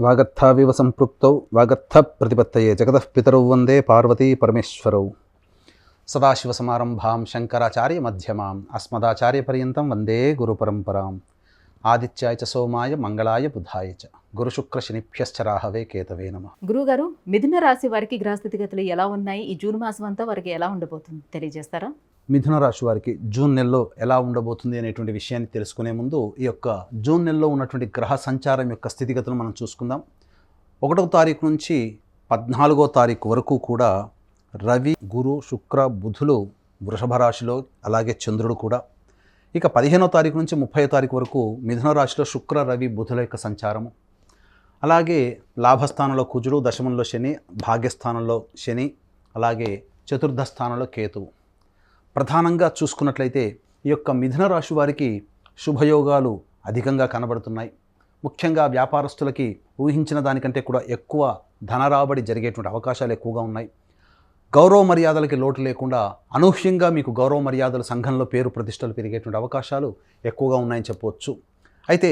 వాగర్థావివ సంపృక్తౌ వాగర్థ ప్రతిపత్తయే జగతః పితరౌ వందే పార్వతీ పరమేశ్వరౌ. సదాశివసమారంభాం శంకరాచార్య మధ్యమాం అస్మదాచార్యపర్యంతం వందే గురుపరంపరాం ఆదిత్యాయ చ సోమాయ మంగళాయ బుధాయ చ. గురుశుక్రశనిభ్యశ్చ రాహవే కేతవే నమ. గురుగారు మిథున రాశి వారికి గ్రహస్థితిగతులు ఎలా ఉన్నాయి? ఈ జూన్ మాసం అంతా వారికి ఎలా ఉండబోతుంది? తెలియజేస్తారా? మిథున రాశి వారికి జూన్ నెలలో ఎలా ఉండబోతుంది అనేటువంటి విషయాన్ని తెలుసుకునే ముందు ఈ యొక్క జూన్ నెలలో ఉన్నటువంటి గ్రహ సంచారం యొక్క స్థితిగతులు మనం చూసుకుందాం. ఒకటవ తారీఖు నుంచి పద్నాలుగో తారీఖు వరకు కూడా రవి గురు శుక్ర బుధులు వృషభ రాశిలో అలాగే చంద్రుడు కూడా. ఇక పదిహేనో తారీఖు నుంచి ముప్పై తారీఖు వరకు మిథున రాశిలో శుక్ర రవి బుధుల యొక్క సంచారము. అలాగే లాభస్థానంలో కుజుడు దశమంలో శని భాగ్యస్థానంలో శని అలాగే చతుర్థ స్థానంలో కేతువు. ప్రధానంగా చూసుకున్నట్లయితే ఈ యొక్క మిథున రాశి వారికి శుభయోగాలు అధికంగా కనబడుతున్నాయి. ముఖ్యంగా వ్యాపారస్తులకి ఊహించిన దానికంటే కూడా ఎక్కువ ధనరాబడి జరిగేటువంటి అవకాశాలు ఎక్కువగా ఉన్నాయి. గౌరవ మర్యాదలకి లోటు లేకుండా అనూహ్యంగా మీకు గౌరవ మర్యాదలు సంఘంలో పేరు ప్రతిష్టలు పెరిగేటువంటి అవకాశాలు ఎక్కువగా ఉన్నాయని చెప్పవచ్చు. అయితే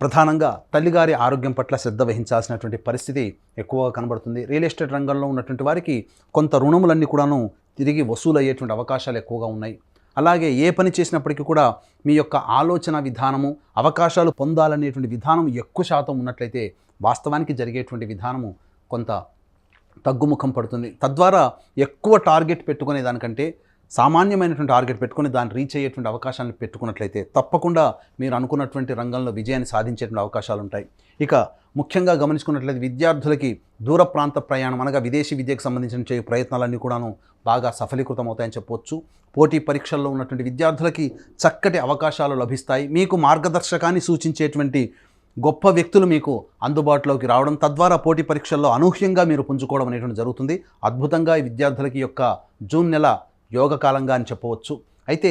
ప్రధానంగా తల్లిగారి ఆరోగ్యం పట్ల శ్రద్ధ వహించాల్సినటువంటి పరిస్థితి ఎక్కువగా కనబడుతుంది. రియల్ ఎస్టేట్ రంగంలో ఉన్నటువంటి వారికి కొంత రుణములన్నీ కూడాను తిరిగి వసూలు అయ్యేటువంటి అవకాశాలు ఎక్కువగా ఉన్నాయి. అలాగే ఏ పని చేసినప్పటికీ కూడా మీ యొక్క ఆలోచన విధానము అవకాశాలు పొందాలనేటువంటి విధానం ఎక్కువ శాతం ఉన్నట్లయితే వాస్తవానికి జరిగేటువంటి విధానము కొంత తగ్గుముఖం పడుతుంది. తద్వారా ఎక్కువ టార్గెట్ పెట్టుకునే దానికంటే సామాన్యమైనటువంటి టార్గెట్ పెట్టుకుని దాన్ని రీచ్ అయ్యేటువంటి అవకాశాలను పెట్టుకున్నట్లయితే తప్పకుండా మీరు అనుకున్నటువంటి రంగంలో విజయాన్ని సాధించేటువంటి అవకాశాలు ఉంటాయి. ఇక ముఖ్యంగా గమనించుకున్నట్లయితే విద్యార్థులకి దూర ప్రాంత ప్రయాణం అనగా విదేశీ విద్యకు సంబంధించిన చేయు ప్రయత్నాలన్నీ కూడాను బాగా సఫలీకృతం అవుతాయని చెప్పొచ్చు. పోటీ పరీక్షల్లో ఉన్నటువంటి విద్యార్థులకి చక్కటి అవకాశాలు లభిస్తాయి. మీకు మార్గదర్శకాన్ని సూచించేటువంటి గొప్ప వ్యక్తులు మీకు అందుబాటులోకి రావడం తద్వారా పోటీ పరీక్షల్లో అనూహ్యంగా మీరు పుంజుకోవడం అనేటువంటి జరుగుతుంది. అద్భుతంగా ఈ విద్యార్థులకి యొక్క జూన్ నెల యోగకాలంగా అని చెప్పవచ్చు. అయితే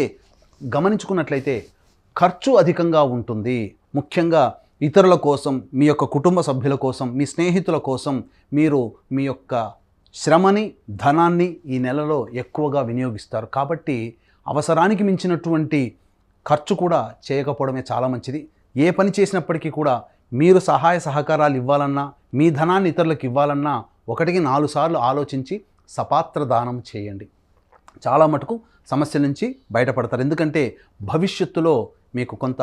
గమనించుకున్నట్లయితే ఖర్చు అధికంగా ఉంటుంది. ముఖ్యంగా ఇతరుల కోసం మీ యొక్క కుటుంబ సభ్యుల కోసం మీ స్నేహితుల కోసం మీరు మీ యొక్క శ్రమని ధనాన్ని ఈ నెలలో ఎక్కువగా వినియోగిస్తారు. కాబట్టి అవసరానికి మించినటువంటి ఖర్చు కూడా చేయకపోవడమే చాలా మంచిది. ఏ పని చేసినప్పటికీ కూడా మీరు సహాయ సహకారాలు ఇవ్వాలన్నా మీ ధనాన్ని ఇతరులకు ఇవ్వాలన్నా ఒకటికి నాలుగు సార్లు ఆలోచించి సపాత్ర దానం చేయండి. చాలా మటుకు సమస్య నుంచి బయటపడతారు. ఎందుకంటే భవిష్యత్తులో మీకు కొంత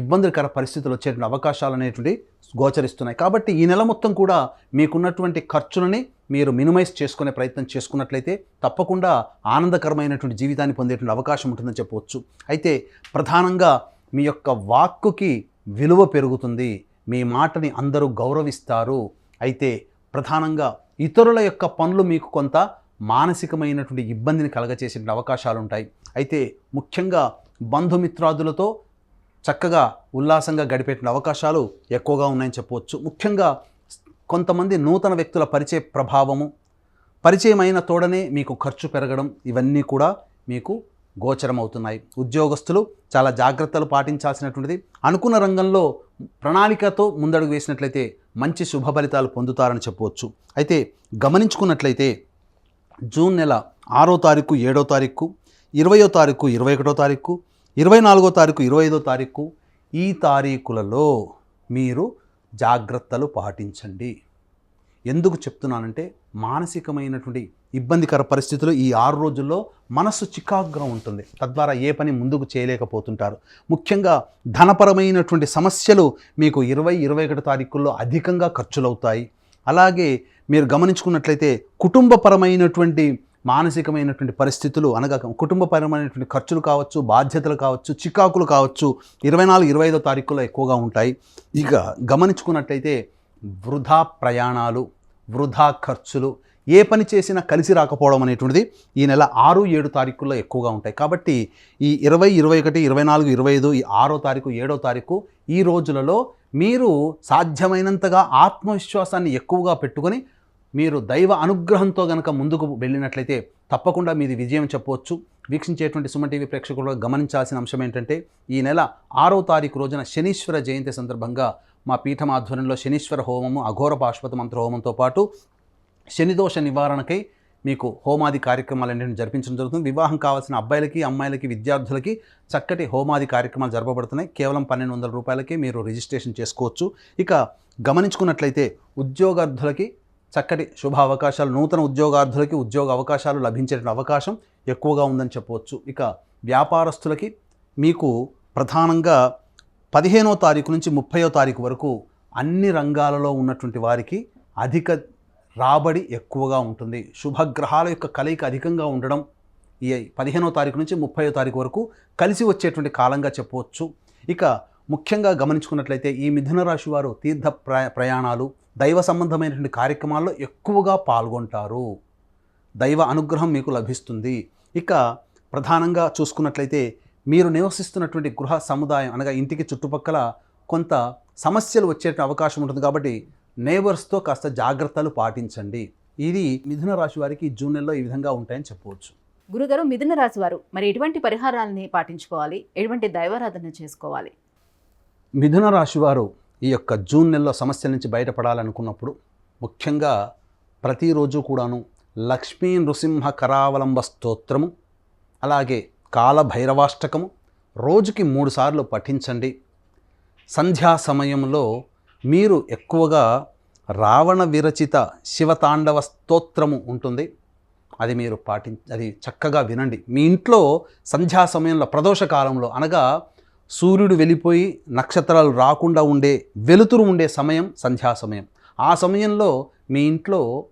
ఇబ్బందికర పరిస్థితులు వచ్చేటువంటి అవకాశాలు అనేటువంటి గోచరిస్తున్నాయి. కాబట్టి ఈ నెల మొత్తం కూడా మీకున్నటువంటి ఖర్చులని మీరు మినిమైజ్ చేసుకునే ప్రయత్నం చేసుకున్నట్లయితే తప్పకుండా ఆనందకరమైనటువంటి జీవితాన్ని పొందేటువంటి అవకాశం ఉంటుందని చెప్పవచ్చు. అయితే ప్రధానంగా మీ యొక్క వాక్కుకి విలువ పెరుగుతుంది. మీ మాటని అందరూ గౌరవిస్తారు. అయితే ప్రధానంగా ఇతరుల యొక్క పనులు మీకు కొంత మానసికమైనటువంటి ఇబ్బందిని కలగచేసే అవకాశాలు ఉంటాయి. అయితే ముఖ్యంగా బంధుమిత్రాదులతో చక్కగా ఉల్లాసంగా గడిపేటువంటి అవకాశాలు ఎక్కువగా ఉన్నాయని చెప్పవచ్చు. ముఖ్యంగా కొంతమంది నూతన వ్యక్తుల పరిచయ ప్రభావము పరిచయమైన తోడనే మీకు ఖర్చు పెరగడం ఇవన్నీ కూడా మీకు గోచరమవుతున్నాయి. ఉద్యోగస్తులు చాలా జాగ్రత్తలు పాటించాల్సినటువంటిది. అనుకున్న రంగంలో ప్రణాళికతో ముందడుగు వేసినట్లయితే మంచి శుభ ఫలితాలు పొందుతారని చెప్పవచ్చు. అయితే గమనించుకున్నట్లయితే జూన్ నెల ఆరో తారీఖు ఏడో తారీఖు ఇరవయో తారీఖు ఇరవై ఒకటో తారీఖు ఇరవై నాలుగో తారీఖు ఇరవై ఐదో తారీఖు ఈ తారీఖులలో మీరు జాగ్రత్తలు పాటించండి. ఎందుకు చెప్తున్నానంటే మానసికమైనటువంటి ఇబ్బందికర పరిస్థితులు ఈ ఆరు రోజుల్లో మనస్సు చికాగ్గా ఉంటుంది. తద్వారా ఏ పని ముందుకు చేయలేకపోతుంటారు. ముఖ్యంగా ధనపరమైనటువంటి సమస్యలు మీకు ఇరవై ఇరవై ఒకటి తారీఖుల్లో అధికంగా ఖర్చులవుతాయి. అలాగే మీరు గమనించుకున్నట్లయితే కుటుంబపరమైనటువంటి మానసికమైనటువంటి పరిస్థితులు అనగా కుటుంబపరమైనటువంటి ఖర్చులు కావచ్చు బాధ్యతలు కావచ్చు చికాకులు కావచ్చు ఇరవై నాలుగు ఇరవై ఐదో తారీఖులో ఎక్కువగా ఉంటాయి. ఇక గమనించుకున్నట్లయితే వృధా ప్రయాణాలు వృధా ఖర్చులు ఏ పని చేసినా కలిసి రాకపోవడం అనేటువంటిది ఈ నెల ఆరు ఏడు తారీఖుల్లో ఎక్కువగా ఉంటాయి. కాబట్టి ఈ ఇరవై ఇరవై ఒకటి ఇరవై నాలుగు ఇరవై ఐదు ఈ ఆరో తారీఖు ఏడో తారీఖు ఈ రోజులలో మీరు సాధ్యమైనంతగా ఆత్మవిశ్వాసాన్ని ఎక్కువగా పెట్టుకొని మీరు దైవ అనుగ్రహంతో గనక ముందుకు వెళ్ళినట్లయితే తప్పకుండా మీది విజయం చెప్పవచ్చు. వీక్షించేటువంటి సుమన్ టీవీ ప్రేక్షకులు గమనించాల్సిన అంశం ఏంటంటే ఈ నెల ఆరో తారీఖు రోజున శనీశ్వర జయంతి సందర్భంగా మా పీఠం ఆధ్వర్యంలో శనీశ్వర హోమము అఘోర పాశ్వత మంత్ర హోమంతో పాటు శనిదోష నివారణకై మీకు హోమాది కార్యక్రమాలన్నింటిని జరిపించడం జరుగుతుంది. వివాహం కావాల్సిన అబ్బాయిలకి అమ్మాయిలకి విద్యార్థులకి చక్కటి హోమాది కార్యక్రమాలు జరపబడుతున్నాయి. కేవలం పన్నెండు వందల రూపాయలకి మీరు రిజిస్ట్రేషన్ చేసుకోవచ్చు. ఇక గమనించుకున్నట్లయితే ఉద్యోగార్థులకి చక్కటి శుభ అవకాశాలు నూతన ఉద్యోగార్థులకి ఉద్యోగ అవకాశాలు లభించే అవకాశం ఎక్కువగా ఉందని చెప్పవచ్చు. ఇక వ్యాపారస్తులకి మీకు ప్రధానంగా పదిహేనో తారీఖు నుంచి ముప్పయో తారీఖు వరకు అన్ని రంగాలలో ఉన్నటువంటి వారికి అధిక రాబడి ఎక్కువగా ఉంటుంది. శుభగ్రహాల యొక్క కలయిక అధికంగా ఉండడం ఈ పదిహేనో తారీఖు నుంచి ముప్పయో తారీఖు వరకు కలిసి వచ్చేటువంటి కాలంగా చెప్పవచ్చు. ఇక ముఖ్యంగా గమనించుకున్నట్లయితే ఈ మిథున రాశి వారు తీర్థ ప్రయా ప్రయాణాలు దైవ సంబంధమైనటువంటి కార్యక్రమాల్లో ఎక్కువగా పాల్గొంటారు. దైవ అనుగ్రహం మీకు లభిస్తుంది. ఇక ప్రధానంగా చూసుకున్నట్లయితే మీరు నివసిస్తున్నటువంటి గృహ సముదాయం అనగా ఇంటికి చుట్టుపక్కల కొంత సమస్యలు వచ్చే అవకాశం ఉంటుంది కాబట్టి నేబర్స్తో కాస్త జాగ్రత్తలు పాటించండి. ఇది మిథున రాశి వారికి జూన్ నెలలో ఈ విధంగా ఉంటాయని చెప్పవచ్చు. గురుగారు మిథున రాశి వారు మరి ఎటువంటి పరిహారాలని పాటించుకోవాలి? ఎటువంటి దైవారాధన చేసుకోవాలి? మిథున రాశి వారు ఈ యొక్క జూన్ నెలలో సమస్య నుంచి బయటపడాలనుకున్నప్పుడు ముఖ్యంగా ప్రతిరోజు కూడాను లక్ష్మీ నృసింహ కరావలంబ స్తోత్రము అలాగే కాలభైరవాష్టకము రోజుకి మూడుసార్లు పఠించండి. సంధ్యా సమయంలో మీరు ఎక్కువగా రావణ విరచిత శివతాండవ స్తోత్రము ఉంటుంది. అది మీరు పాటి అది చక్కగా వినండి. మీ ఇంట్లో సంధ్యా సమయంలో ప్రదోష కాలంలో అనగా సూర్యుడు వెళ్ళిపోయి నక్షత్రాలు రాకుండా ఉండే వెలుతురు ఉండే సమయం సంధ్యా సమయం. ఆ సమయంలో మీ ఇంట్లో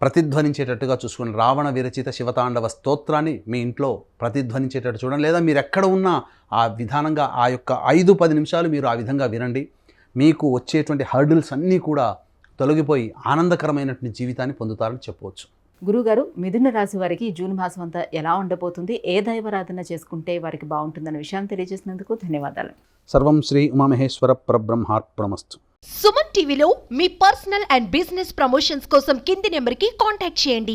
ప్రతిధ్వనించేటట్టుగా చూసుకోండి. రావణ విరచిత శివతాండవ స్తోత్రాన్ని మీ ఇంట్లో ప్రతిధ్వనించేటట్టు చూడండి. లేదా మీరు ఎక్కడ ఉన్నా ఆ విధానంగా ఆ యొక్క ఐదు పది నిమిషాలు మీరు ఆ విధంగా వినండి. మీకు వచ్చేటువంటి హర్డిల్స్ అన్నీ కూడా తొలగిపోయి ఆనందకరమైనటువంటి జీవితాన్ని పొందుతారని చెప్పవచ్చు. గురుగారు మిథున రాశి వారికి జూన్ మాసం అంతా ఎలా ఉండబోతుంది? ఏ దైవారాధన చేసుకుంటే వారికి బాగుంటుందన్న విషయాన్ని తెలియజేసినందుకు ధన్యవాదాలు. సర్వం శ్రీ ఉమామహేశ్వర పరబ్రహ్మార్పణమస్తు సుమన్ టీవీలో మీ పర్సనల్ అండ్ బిజినెస్ ప్రమోషన్స్ కోసం కింది నెంబర్కి కాంటాక్ట్ చేయండి.